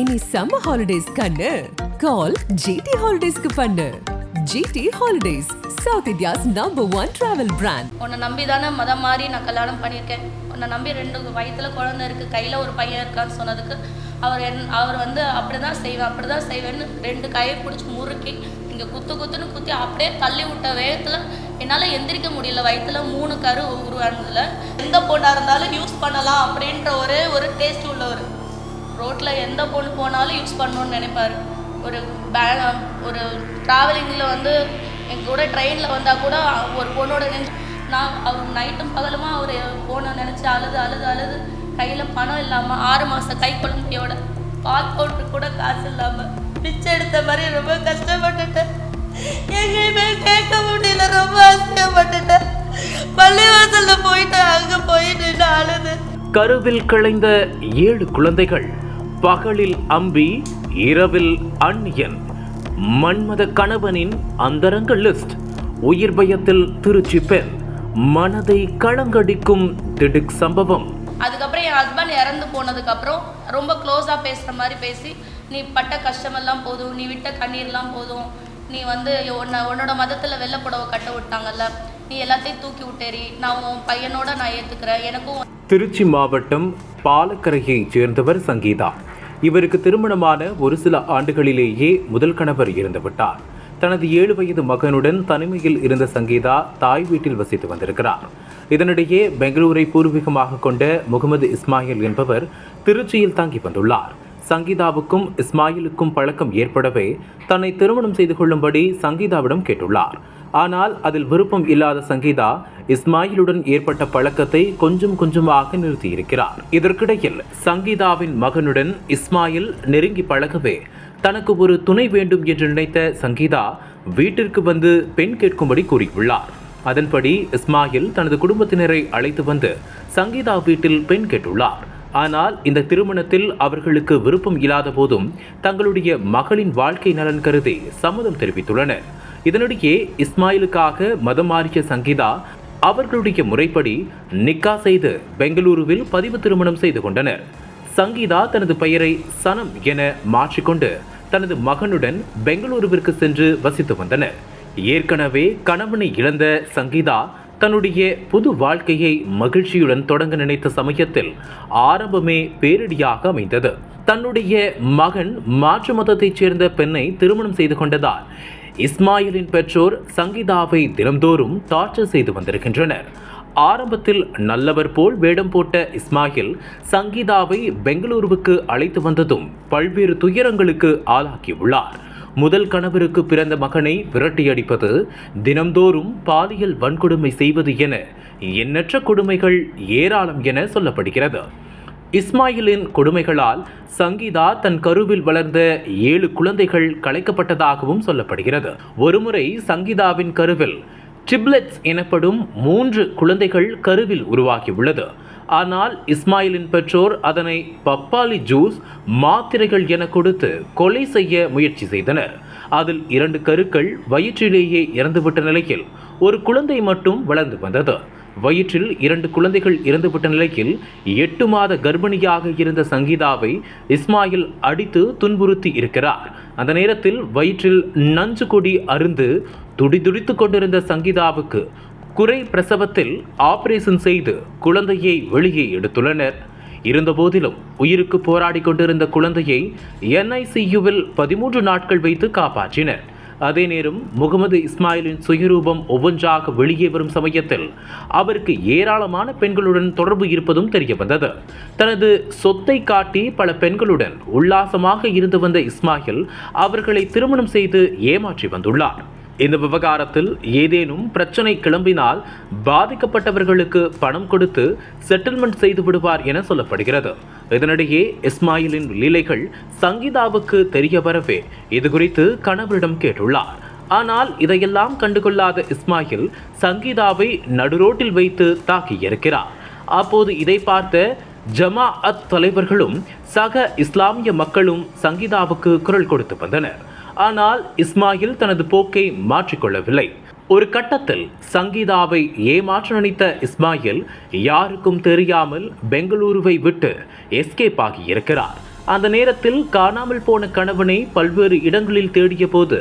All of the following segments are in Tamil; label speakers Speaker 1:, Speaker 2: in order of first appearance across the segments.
Speaker 1: இனி சம்மர் ஹாலிடேஸ் கண்ணு. கால் ஜிடி ஹாலிடேஸ்க்கு பண்ணு. GT holidays south India's number one travel brand
Speaker 2: உன்னை நம்பி தானே மதம் மாறி நான் கல்யாணம் பண்ணியிருக்கேன். உன்னை நம்பி ரெண்டு வயிற்றுல குழந்தை இருக்குது கையில் ஒரு பையன் இருக்கான்னு சொன்னதுக்கு அவர் என் அவர் வந்து அப்படி தான் செய்வேன் அப்படி தான் செய்வேன்னு ரெண்டு கையை பிடிச்சி முறுக்கி இங்கே குத்து குத்துன்னு குத்தி அப்படியே தள்ளி விட்ட வேகத்தில் என்னால் எந்திரிக்க முடியல. வயிற்றுல மூணு கரு உருவானதில் எந்த பொண்ணாக இருந்தாலும் யூஸ் பண்ணலாம் அப்படின்ற ஒரே ஒரு டேஸ்ட் உள்ளவர் ரோட்டில் எந்த பொண்ணு போனாலும் யூஸ் பண்ணணும்னு நினைப்பாரு. ஒரு பே ஒரு ட்ராவலிங்கில் வந்து என் கூட ட்ரெயினில் வந்தால் கூட ஒரு பொண்ணோட நினைச்சு நான் அவர் நைட்டும் பகலுமா அவர் போன நினச்சி அழுது அழுது அழுது கையில் பணம் இல்லாமல் ஆறு மாதம் கை குழந்தையோட பால் பவுட்ரு கூட காசு இல்லாமல் பிச்சை எடுத்த மாதிரி ரொம்ப கஷ்டப்பட்டுட்டேன். எங்கேயுமே கேட்க முடியல ரொம்ப அசிங்கப்பட்டுட்டேன் பள்ளிவாசலில் போயிட்டு அங்கே போயிட்டு அழுது.
Speaker 3: கருவில் கிளைந்த ஏழு குழந்தைகள் பகலில் அம்பி இரவில் அந்நியன். மன்மத கணவனின் அந்தரங்க லிஸ்ட் உயிர் பயத்தில் திருச்சி பெண். மனதை களங்கடிக்கும் திடுக் சம்பவம்.
Speaker 2: அதுக்கப்புறம் என் ஹஸ்பண்ட் இறந்து போனதுக்கப்புறம் ரொம்ப க்ளோஸாக பேசுகிற மாதிரி பேசி நீ பட்ட கஷ்டமெல்லாம் போதும் நீ விட்ட கண்ணீர்லாம் போதும். நீ வந்து உன்னை உன்னோட மதத்தில் வெள்ளை புடவை கட்ட விட்டாங்கல்ல. நீ எல்லாத்தையும் தூக்கி விட்டேறி நான் உன் பையனோட நான் ஏற்றுக்கிறேன் எனக்கும்
Speaker 3: திருச்சி மாவட்டம் பாலக்கரையைச் சேர்ந்தவர் சங்கீதா. இவருக்கு திருமணமான ஒரு சில ஆண்டுகளிலேயே முதல் கணவர் இறந்துவிட்டார். தனது ஏழு வயது மகனுடன் தனிமையில் இருந்த சங்கீதா தாய் வீட்டில் வசித்து வந்திருக்கிறார். இதனிடையே பெங்களூரை பூர்வீகமாக கொண்ட முகமது இஸ்மாயில் என்பவர் திருச்சியில் தங்கி வந்துள்ளார். சங்கீதாவுக்கும் இஸ்மாயிலுக்கும் பழக்கம் ஏற்படவே தன்னை திருமணம் செய்து கொள்ளும்படி சங்கீதாவிடம் கேட்டுள்ளார். ஆனால் அதில் விருப்பம் இல்லாத சங்கீதா இஸ்மாயிலுடன் ஏற்பட்ட பழக்கத்தை கொஞ்சம் கொஞ்சமாக நிறுத்தியிருக்கிறார். இதற்கிடையில் சங்கீதாவின் மகனுடன் இஸ்மாயில் நெருங்கி பழகவே தனக்கு ஒரு துணை வேண்டும் என்று நினைத்த சங்கீதா வீட்டிற்கு வந்து பெண் கேட்கும்படி கூறியுள்ளார். அதன்படி இஸ்மாயில் தனது குடும்பத்தினரை அழைத்து வந்து சங்கீதா வீட்டில் பெண் கேட்டுள்ளார். ஆனால் இந்த திருமணத்தில் அவர்களுக்கு விருப்பம் இல்லாத போதும் தங்களுடைய மகளின் வாழ்க்கை நலன் கருதி சம்மதம் தெரிவித்துள்ளனர். இதனிடையே இஸ்மாயிலுக்காக மதம் மாறிய சங்கீதா அவர்களுடைய முறைப்படி நிக்கா செய்து பெங்களூருவில் பதிவு திருமணம் செய்து கொண்டனர். சங்கீதா தனது பெயரை சனம் என மாற்றிக்கொண்டு தனது மகனுடன் பெங்களூருவிற்கு சென்று வசித்து வந்தனர். ஏற்கனவே கணவனை இழந்த சங்கீதா தன்னுடைய புது வாழ்க்கையை மகிழ்ச்சியுடன் தொடங்க நினைத்த சமயத்தில் ஆரம்பமே பேரிடியாக அமைந்தது. தன்னுடைய மகன் மாற்று மதத்தைச் சேர்ந்த பெண்ணை திருமணம் செய்து கொண்டதால் இஸ்மாயிலின் பெற்றோர் சங்கீதாவை தினம்தோறும் டார்ச்சர் செய்து வந்திருக்கின்றனர். ஆரம்பத்தில் நல்லவர் போல் வேடம் போட்ட இஸ்மாயில் சங்கீதாவை பெங்களூருவுக்கு அழைத்து வந்ததும் பல்வேறு துயரங்களுக்கு ஆளாக்கியுள்ளார் முதல் கணவருக்கு பிறந்த மகனை விரட்டியடிப்பது தினம்தோறும் பாலியல் வன்கொடுமை செய்வது என எண்ணற்ற கொடுமைகள் ஏராளம் என சொல்லப்படுகிறது. இஸ்மாயிலின் கொடுமைகளால் சங்கீதா தன் கருவில் வளர்ந்த ஏழு குழந்தைகள் கலைக்கப்பட்டதாகவும் சொல்லப்படுகிறது. ஒருமுறை சங்கீதாவின் கருவில் டிப்லெட்ஸ் எனப்படும் மூன்று குழந்தைகள் கருவில் உருவாகியுள்ளது. ஆனால் இஸ்மாயிலின் பெற்றோர் அதனை பப்பாளி ஜூஸ் மாத்திரைகள் என கொடுத்து கொலை செய்ய முயற்சி செய்தனர். அதில் இரண்டு கருக்கள் வயிற்றிலேயே இறந்துவிட்ட நிலையில் ஒரு குழந்தை மட்டும் வளர்ந்து வந்தது. வயிற்றில் இரண்டு குழந்தைகள் இறந்துவிட்ட நிலையில் எட்டு மாத கர்ப்பிணியாக இருந்த சங்கீதாவை இஸ்மாயில் அடித்து துன்புறுத்தி இருக்கிறார். அந்த நேரத்தில் வயிற்றில் நஞ்சு கொடி அருந்து துடிதுடித்து கொண்டிருந்த சங்கீதாவுக்கு குறை பிரசவத்தில் ஆபரேஷன் செய்து குழந்தையை வெளியே எடுத்துள்ளனர். இருந்தபோதிலும் உயிருக்கு போராடி கொண்டிருந்த குழந்தையை என்ஐசியுவில் பதிமூன்று நாட்கள் வைத்து காப்பாற்றினர். அதே நேரம் முகமது இஸ்மாயிலின் சுயரூபம் ஒவ்வொன்றாக வெளியே வரும் சமயத்தில் அவருக்கு ஏராளமான பெண்களுடன் தொடர்பு இருப்பதும் தெரிய வந்தது தனது சொத்தை காட்டி பல பெண்களுடன் உல்லாசமாக இருந்து வந்த இஸ்மாயில் அவர்களை திருமணம் செய்து ஏமாற்றி வந்துள்ளார். இந்த விவகாரத்தில் ஏதேனும் பிரச்சனை கிளம்பினால் பாதிக்கப்பட்டவர்களுக்கு பணம் கொடுத்து செட்டில்மெண்ட் செய்து விடுவார் என சொல்லப்படுகிறது. இதனிடையே இஸ்மாயிலின் லீலைகள் சங்கீதாவுக்கு தெரிய வரவே இது குறித்து கணவரிடம் கேட்டுள்ளார். ஆனால் இதையெல்லாம் கண்டுகொள்ளாத இஸ்மாயில் சங்கீதாவை நடுரோட்டில் வைத்து தாக்கியிருக்கிறார் அப்போது இதை பார்த்த ஜமா அத் தலைவர்களும் சக இஸ்லாமிய மக்களும் சங்கீதாவுக்கு குரல் கொடுத்து வந்தனர். ஆனால் இஸ்மாயில் தனது போக்கை மாற்றிக்கொள்ளவில்லை. ஒரு கட்டத்தில் சங்கீதாவை ஏமாற்ற நினைத்த இஸ்மாயில் யாருக்கும் தெரியாமல் பெங்களூருவை விட்டு எஸ்கேப் ஆகி இருக்கிறார். அந்த நேரத்தில் காணாமல் போன கணவனை பல்வேறு இடங்களில் தேடிய போது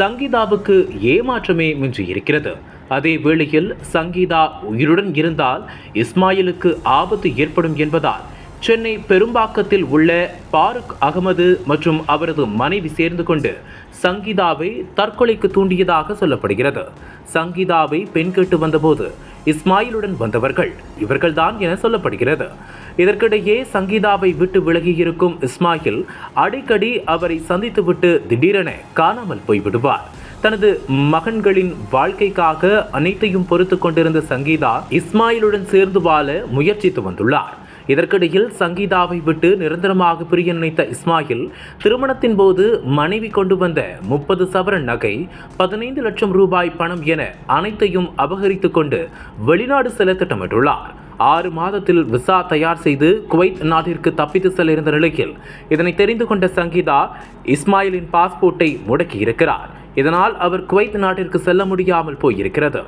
Speaker 3: சங்கீதாவுக்கு ஏமாற்றமே மிஞ்சியிருக்கிறது அதே வேளையில் சங்கீதா உயிருடன் இருந்தால் இஸ்மாயிலுக்கு ஆபத்து ஏற்படும் என்பதால் சென்னை பெரும்பாக்கத்தில் உள்ள பாருக் அகமது மற்றும் அவரது மனைவி சேர்ந்து கொண்டு சங்கீதாவை தற்கொலைக்கு தூண்டியதாக சொல்லப்படுகிறது. சங்கீதாவை பெண் கேட்டு வந்தபோது இஸ்மாயிலுடன் வந்தவர்கள் இவர்கள்தான் என சொல்லப்படுகிறது. இதற்கிடையே சங்கீதாவை விட்டு விலகியிருக்கும் இஸ்மாயில் அடிக்கடி அவரை சந்தித்துவிட்டு திடீரென காணாமல் போய்விடுவார். தனது மகன்களின் வாழ்க்கைக்காக அனைத்தையும் பொறுத்து கொண்டிருந்த சங்கீதா இஸ்மாயிலுடன் சேர்ந்து வாழ முயற்சித்து வந்துள்ளார். இதற்கிடையில் சங்கீதாவை விட்டு நிரந்தரமாக பிரிய நினைத்த இஸ்மாயில் திருமணத்தின் போது மனைவி கொண்டு வந்த முப்பது சவரன் நகை பதினைந்து லட்சம் ரூபாய் பணம் என அனைத்தையும் அபகரித்து கொண்டு வெளிநாடு செல்ல திட்டமிட்டுள்ளார். ஆறு மாதத்தில் விசா தயார் செய்து குவைத் நாட்டிற்கு தப்பித்து செல்ல இருந்த நிலையில் இதனை தெரிந்து கொண்ட சங்கீதா இஸ்மாயிலின் பாஸ்போர்ட்டை முடக்கியிருக்கிறார். இதனால் அவர் குவைத் நாட்டிற்கு செல்ல முடியாமல் போயிருக்கிறது.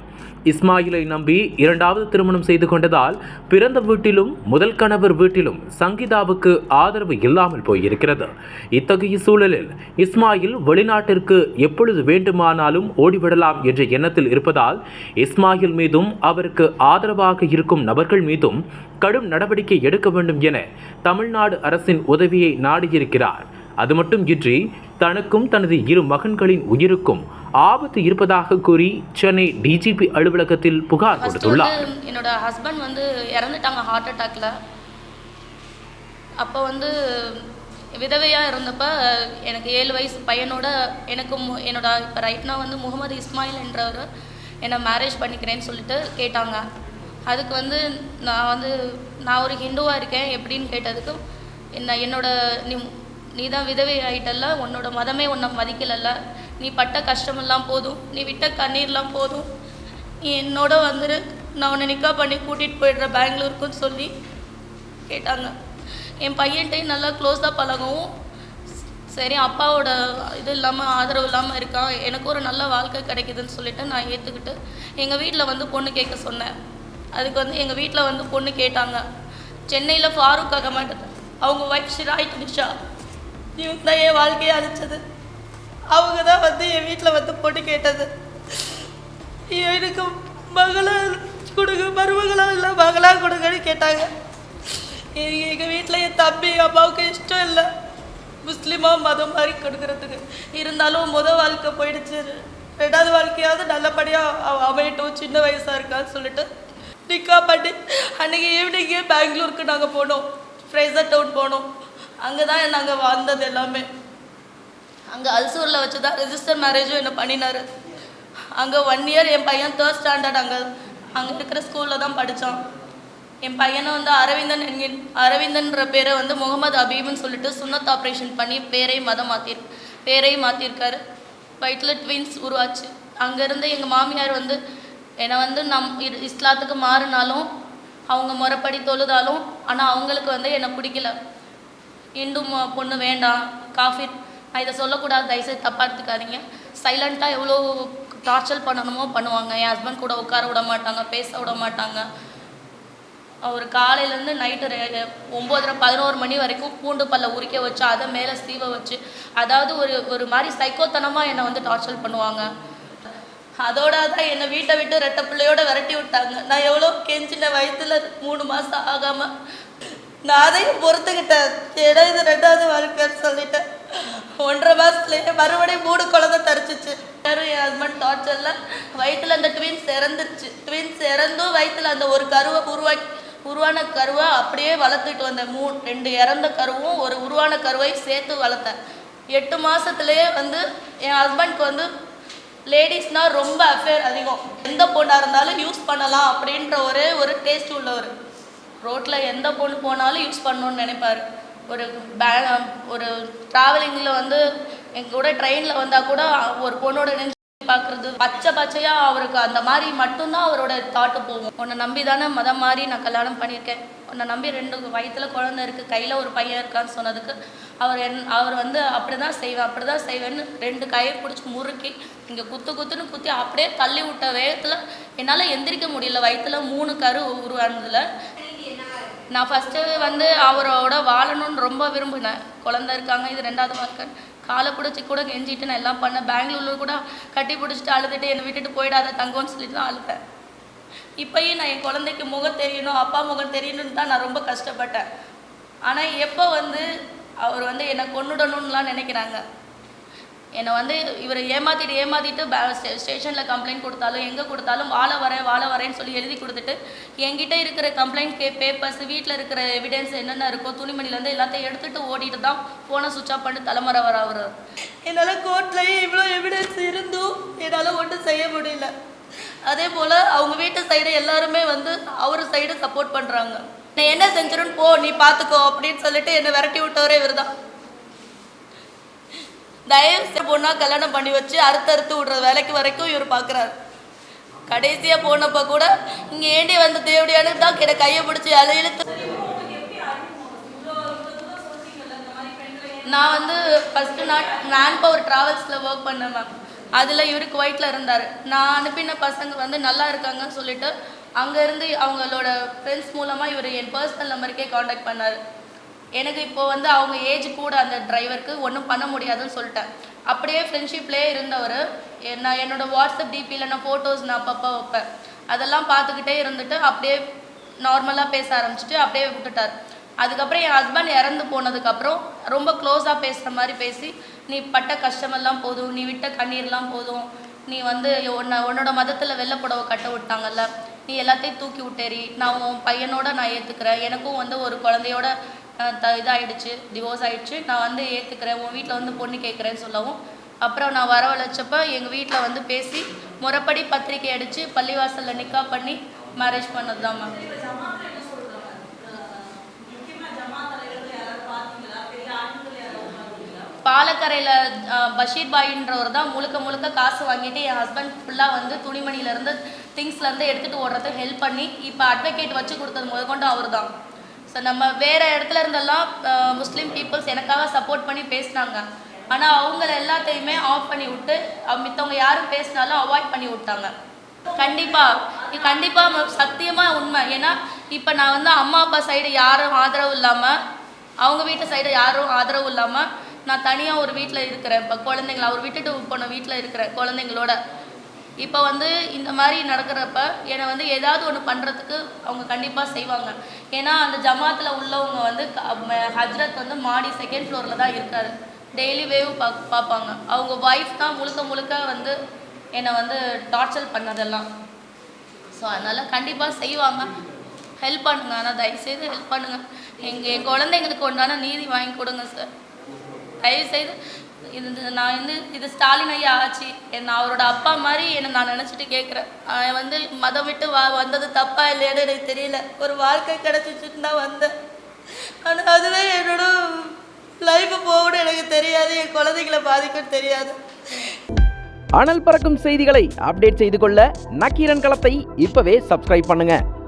Speaker 3: இஸ்மாயிலை நம்பி இரண்டாவது திருமணம் செய்து கொண்டதால் பிறந்த வீட்டிலும் முதல் கணவர் வீட்டிலும் சங்கீதாவுக்கு ஆதரவு இல்லாமல் போயிருக்கிறது. இத்தகைய சூழலில் இஸ்மாயில் வெளிநாட்டிற்கு எப்பொழுது வேண்டுமானாலும் ஓடிவிடலாம் என்ற எண்ணத்தில் இருப்பதால் இஸ்மாயில் மீதும் அவருக்கு ஆதரவாக இருக்கும் நபர்கள் மீதும் கடும் நடவடிக்கை எடுக்க வேண்டும் என தமிழ்நாடு அரசின் உதவியை நாடியிருக்கிறார். அது மட்டும் இன்றி தனக்கும் தனது இரு மகன்களின் உயிருக்கும் ஆபத்து இருப்பதாக கூறி சென்னை டிஜிபி அலுவலகத்தில் புகார் கொடுத்துள்ளார்.
Speaker 2: என்னோட ஹஸ்பண்ட் வந்து இறந்துட்டாங்க ஹார்ட் அட்டாக்ல அப்போ வந்து விதவையாக இருந்தப்ப எனக்கு ஏழு வயசு பையனோட எனக்கு என்னோட இப்போ ரைட்னா வந்து முகமது இஸ்மாயில் என்றவர் என்னை மேரேஜ் பண்ணிக்கிறேன்னு சொல்லிட்டு கேட்டாங்க. அதுக்கு வந்து நான் வந்து நான் ஒரு ஹிந்துவாக இருக்கேன் எப்படின்னு கேட்டதுக்கு என்ன என்னோட நீ நீ தான் விதவை ஆயிட்டல்ல உன்னோட மதமே உன்னை மதிக்கலல்ல. நீ பட்ட கஷ்டமெல்லாம் போதும் நீ விட்ட கண்ணீர்லாம் போதும். நீ என்னோட வந்துரு நான் உன்னை நிக்கா பண்ணி கூட்டிகிட்டு போயிடுற பெங்களூருக்குன்னு சொல்லி கேட்டாங்க. என் பையன்கிட்டையும் நல்லா க்ளோஸாக பழகவும். சரி அப்பாவோட இது இல்லாமல் ஆதரவு இல்லாமல் இருக்கான். எனக்கு ஒரு நல்ல வாழ்க்கை கிடைக்குதுன்னு சொல்லிட்டு நான் ஏற்றுக்கிட்டு எங்கள் வீட்டில் வந்து பொண்ணு கேட்க சொன்னேன். அதுக்கு வந்து எங்கள் வீட்டில் வந்து பொண்ணு கேட்டாங்க. சென்னையில் ஃபாரூக் அகமட் அவங்க ஒய்ஃப் ஷிராய் நிஷா இவங்க தான் என் வாழ்க்கையை அழிச்சது. அவங்க தான் வந்து என் வீட்டில் வந்து பொண்ணு கேட்டது. எனக்கு மகளா கொடுங்க மருமகளா இல்லை மகளாக கொடுங்கன்னு கேட்டாங்க. எங்கள் வீட்டில் என் தம்பி அம்மாவுக்கு இஷ்டம் இல்லை. முஸ்லீமாக மதம் மாதிரி கொடுக்கறதுக்கு. இருந்தாலும் முதல் வாழ்க்கை போயிடுச்சு. ரெண்டாவது வாழ்க்கையாவது நல்லபடியாக அமையட்டும் சின்ன வயசாக இருக்கான்னு சொல்லிட்டு நிக்கா பண்ணி அன்றைக்கி ஈவினிங்கே பெங்களூருக்கு நாங்கள் போனோம். ஃப்ரைசர் டவுன் போனோம். அங்கே தான் நாங்கள் வாழ்ந்தது எல்லாமே. அங்கே அல்சூரில் வச்சு தான் ரிஜிஸ்டர் மேரேஜும் என்ன பண்ணினாரு. அங்கே ஒன் இயர் என் பையன் தேர்ட் ஸ்டாண்டர்ட் அங்கே அங்கே இருக்கிற ஸ்கூலில் தான் படித்தான் என் பையனை வந்து அரவிந்தன் என்கின் அரவிந்தன்ற பேரை வந்து முகமது அபீப்னு சொல்லிட்டு சுன்னத் ஆப்ரேஷன் பண்ணி பேரை மதம் மாற்றி பேரையும் மாற்றிருக்காரு வயிற்றில் ட்வின்ஸ் உருவாச்சு அங்கேருந்து எங்கள் மாமியார் வந்து என்னை வந்து நம் இஸ்லாத்துக்கு மாறினாலும் அவங்க முறைப்படி தொழுதாலும் ஆனால் அவங்களுக்கு வந்து என்னை பிடிக்கல. இந்து பொண்ணு வேண்டாம் காஃபி நான் இதை சொல்லக்கூடாது தயவுசெய்து தப்பாக எடுத்துக்காதீங்க. சைலண்ட்டாக எவ்வளோ டார்ச்சர் பண்ணணுமோ பண்ணுவாங்க. என் ஹஸ்பண்ட் கூட உட்கார விட மாட்டாங்க பேச விட மாட்டாங்க. அவர் காலையிலேருந்து நைட்டு ஒம்போதரை பதினோரு மணி வரைக்கும் பூண்டு பல்ல உரிக்க வச்சு அதை மேலே சீவ வச்சு அதாவது ஒரு ஒரு மாதிரி சைக்கோத்தனமாக என்னை வந்து டார்ச்சர் பண்ணுவாங்க. அதோட தான் என்னை வீட்டை விட்டு ரெட்டை பிள்ளையோட விரட்டி விட்டாங்க. நான் எவ்வளோ கெஞ்சின வயசுல மூணு மாதம் ஆகாமல் நான் அதையும் பொறுத்துக்கிட்டேன். ஏன்னா இது ரெண்டாவது வாழ்க்கைன்னு சொல்லிட்டேன். ஒன்றரை மாதத்துலேயே மறுபடியும் மூணு குழந்தை தரிச்சிச்சு. யாரும் என் ஹஸ்பண்ட் டார்ச்சரில் வயிற்றில் அந்த ட்வின்ஸ் இறந்துருச்சு. ட்வின்ஸ் இறந்தும் வயிற்றுல அந்த ஒரு கருவை உருவாக்கி உருவான கருவை அப்படியே வளர்த்துட்டு வந்தேன். மூ ரெண்டு இறந்த கருவும் ஒரு உருவான கருவையும் சேர்த்து வளர்த்தேன். எட்டு மாதத்துலேயே வந்து என் ஹஸ்பண்ட்க்கு வந்து லேடிஸ்னால் ரொம்ப அஃபேர் அதிகம். எந்த பொண்ணாக இருந்தாலும் யூஸ் பண்ணலாம் அப்படின்ற ஒரே ஒரு டேஸ்ட் உள்ளவர் ரோட்டில் எந்த பொண்ணு போனாலும் யூஸ் பண்ணணும்னு நினைப்பார். ஒரு பே ஒரு ட்ராவலிங்கில் வந்து எங்கள் கூட ட்ரெயினில் வந்தால் கூட ஒரு பொண்ணோட நெஞ்சு பார்க்குறது பச்சை பச்சையாக அவருக்கு அந்த மாதிரி மட்டும்தான் அவரோட தாட்டு போகும். உன்னை நம்பி தானே மதம் மாதிரி நான் கல்யாணம் பண்ணியிருக்கேன். உன்னை நம்பி ரெண்டு வயித்துல குழந்தை இருக்குது கையில் ஒரு பையன் இருக்கான்னு சொன்னதுக்கு அவர் என் அவர் வந்து அப்படி தான் செய்வேன் அப்படி தான் செய்வேன்னு ரெண்டு கையை பிடிச்சி முறுக்கி இங்கே குத்து குத்துன்னு குத்தி அப்படியே தள்ளி விட்ட வேகத்தில் என்னால் எந்திரிக்க முடியல. வயிற்றுல மூணு கரு உருவானதில் நான் ஃபஸ்ட்டு வந்து அவரோட வாழணும்னு ரொம்ப விரும்பினேன். குழந்த இருக்காங்க இது ரெண்டாவது மக்கள் காலை பிடிச்சி கூட கெஞ்சிட்டு நான் எல்லாம் பண்ணேன். பெங்களூரில் கூட கட்டி பிடிச்சிட்டு அழுதுட்டு என்னை விட்டுட்டு போயிடாத தங்கம்னு சொல்லிட்டு தான் அழுதேன். இப்பயும் நான் என் குழந்தைக்கு முகம் தெரியணும் அப்பா முகம் தெரியணும்னு தான் நான் ரொம்ப கஷ்டப்பட்டேன். ஆனால் எப்போ வந்து அவர் வந்து என்னை கொண்டுடணும்லாம் நினைக்கிறாங்க. என்னை வந்து இவர் ஏமாத்திட்டு ஏமாத்திட்டு ஸ்டேஷனில் கம்ப்ளைண்ட் கொடுத்தாலும் எங்கே கொடுத்தாலும் வாழ வரேன் வாழ வரேன்னு சொல்லி எழுதி கொடுத்துட்டு என்கிட்ட இருக்கிற கம்ப்ளைண்ட் கே பேப்பர்ஸ் வீட்டில் இருக்கிற எவிடன்ஸ் என்னென்ன இருக்கோ துணிமணிலேருந்து எல்லாத்தையும் எடுத்துட்டு ஓடிட்டு தான் ஃபோனை சுவிச் ஆஃப் பண்ணிட்டு தலைமுறை வர அவர். என்னால் கோர்ட்லேயே இவ்வளோ எவிடன்ஸ் இருந்தும் என்னால் ஒன்றும் செய்ய முடியல. அதே போல் அவங்க வீட்டு சைடு எல்லாருமே வந்து அவர் சைடு சப்போர்ட் பண்ணுறாங்க நான் என்ன செஞ்சிருன்னு போ நீ பார்த்துக்கோ அப்படின்னு சொல்லிட்டு என்னை விரட்டி விட்டவரே இவர் தான் தயவு செய்து பொண்ணா கல்யாணம் பண்ணி வச்சு அறுத்து அறுத்து விடுற வேலைக்கு வரைக்கும் இவர் பார்க்குறாரு கடைசியாக போனப்போ கூட இங்கே ஏண்டி வந்த தேவடியானு தான் கிட்ட கையை பிடிச்சி அதை இழுத்து நான் வந்து ஃபஸ்ட்டு நான் மேன் பவர் ட்ராவல்ஸில் ஒர்க் பண்ணேன் மேம் அதில் இவர் குவைட்டில் இருந்தார். நான் அனுப்பின பசங்க வந்து நல்லா இருக்காங்கன்னு சொல்லிட்டு அங்கேருந்து அவங்களோட ஃப்ரெண்ட்ஸ் மூலமாக இவர் என் பர்சனல் நம்பருக்கே காண்டாக்ட் பண்ணார். எனக்கு இப்போ வந்து அவங்க ஏஜ் கூட அந்த டிரைவருக்கு ஒன்றும் பண்ண முடியாதுன்னு சொல்லிட்டேன். அப்படியே ஃப்ரெண்ட்ஷிப்லேயே இருந்தவர். நான் என்னோடய வாட்ஸ்அப் டிபியில் நான் ஃபோட்டோஸ் நான் அப்பப்போ வைப்பேன். அதெல்லாம் பார்த்துக்கிட்டே இருந்துட்டு அப்படியே நார்மலாக பேச ஆரம்பிச்சிட்டு அப்படியே விட்டுட்டார். அதுக்கப்புறம் என் ஹஸ்பண்ட் இறந்து போனதுக்கப்புறம் ரொம்ப க்ளோஸாக பேசுகிற மாதிரி பேசி நீ பட்ட கஷ்டமெல்லாம் போதும். நீ விட்ட கண்ணீர்லாம் போதும். நீ வந்து உன்னை உன்னோட மதத்தில் வெள்ளை புடவை கட்ட விட்டாங்கல்ல. நீ எல்லாத்தையும் தூக்கி விட்டேறி. நான் உன் பையனோட நான் ஏற்றுக்கிறேன் எனக்கும் வந்து ஒரு குழந்தையோட இதாகிடுச்சு டிவோர்ஸ் ஆயிடுச்சு. நான் வந்து ஏற்றுக்கிறேன் உன் வீட்டில் வந்து பொண்ணு கேட்குறேன்னு சொல்லவும். அப்புறம் நான் வரவழைச்சப்ப எங்கள் வீட்டில் வந்து பேசி முறைப்படி பத்திரிக்கை அடித்து பள்ளிவாசலில் நிக்கா பண்ணி மேரேஜ் பண்ணது தான் மேம் பாலக்கரையில் பஷீர் பாயின்றவர் தான் முழுக்க முழுக்க காசு வாங்கிட்டு என் ஹஸ்பண்ட் ஃபுல்லாக வந்து துணிமணியிலேருந்து திங்ஸ்லேருந்து எடுத்துகிட்டு ஓடுறதுக்கு ஹெல்ப் பண்ணி இப்போ அட்வொகேட் வச்சு கொடுத்தது முதற்கொண்டு அவர் தான் ஸோ நம்ம வேறு இடத்துல இருந்தெல்லாம் முஸ்லீம் பீப்புள்ஸ் எனக்காக சப்போர்ட் பண்ணி பேசினாங்க. ஆனால் அவங்கள எல்லாத்தையுமே ஆஃப் பண்ணி விட்டு மித்தவங்க யாரும் பேசினாலும் அவாய்ட் பண்ணி விட்டாங்க. கண்டிப்பாக கண்டிப்பாக சத்தியமாக உண்மை. ஏன்னா இப்போ நான் வந்து அம்மா அப்பா சைடு யாரும் ஆதரவு இல்லாமல் அவங்க வீட்டு சைடு யாரும் ஆதரவு இல்லாமல் நான் தனியாக ஒரு வீட்டில் இருக்கிறேன். இப்போ குழந்தைங்கள அவர் விட்டுட்டு போன வீட்டில் இருக்கிறேன் குழந்தைங்களோட இப்போ வந்து இந்த மாதிரி நடக்கிறப்ப என்னை வந்து ஏதாவது ஒன்று பண்ணுறதுக்கு அவங்க கண்டிப்பாக செய்வாங்க. ஏன்னா அந்த ஜமாத்தில் உள்ளவங்க வந்து ஹஜ்ரத் வந்து மாடி செகண்ட் ஃப்ளோரில் தான் இருக்காரு. டெய்லி வேவ் பா பார்ப்பாங்க. அவங்க ஒய்ஃப் தான் முழுக்க முழுக்க வந்து என்னை வந்து டார்ச்சர் பண்ணதெல்லாம். ஸோ அதனால் கண்டிப்பாக செய்வாங்க. ஹெல்ப் பண்ணுங்க. ஆனால் தயவுசெய்து ஹெல்ப் பண்ணுங்க. எங்கள் என் குழந்தைங்களுக்கு உண்டான நீதி வாங்கி கொடுங்க சார் தயவுசெய்து இது நான் வந்து இது ஸ்டாலின் ஐயா ஆச்சு. என்ன அவரோட அப்பா மாதிரி என்னை நான் நினச்சிட்டு கேட்குறேன் அவன் வந்து மதம் விட்டு வா வந்தது தப்பா இல்லையான்னு எனக்கு தெரியல. ஒரு வாழ்க்கை கிடச்சிச்சுன்னு தான் வந்தேன். ஆனால் அதுவே என்னோட லைஃப் போகணும் எனக்கு தெரியாது. என் குழந்தைகளை பாதிக்கும் தெரியாது.
Speaker 4: அனல் பறக்கும் செய்திகளை அப்டேட் செய்து கொள்ள நக்கீரன் களத்தை இப்பவே சப்ஸ்கிரைப் பண்ணுங்க.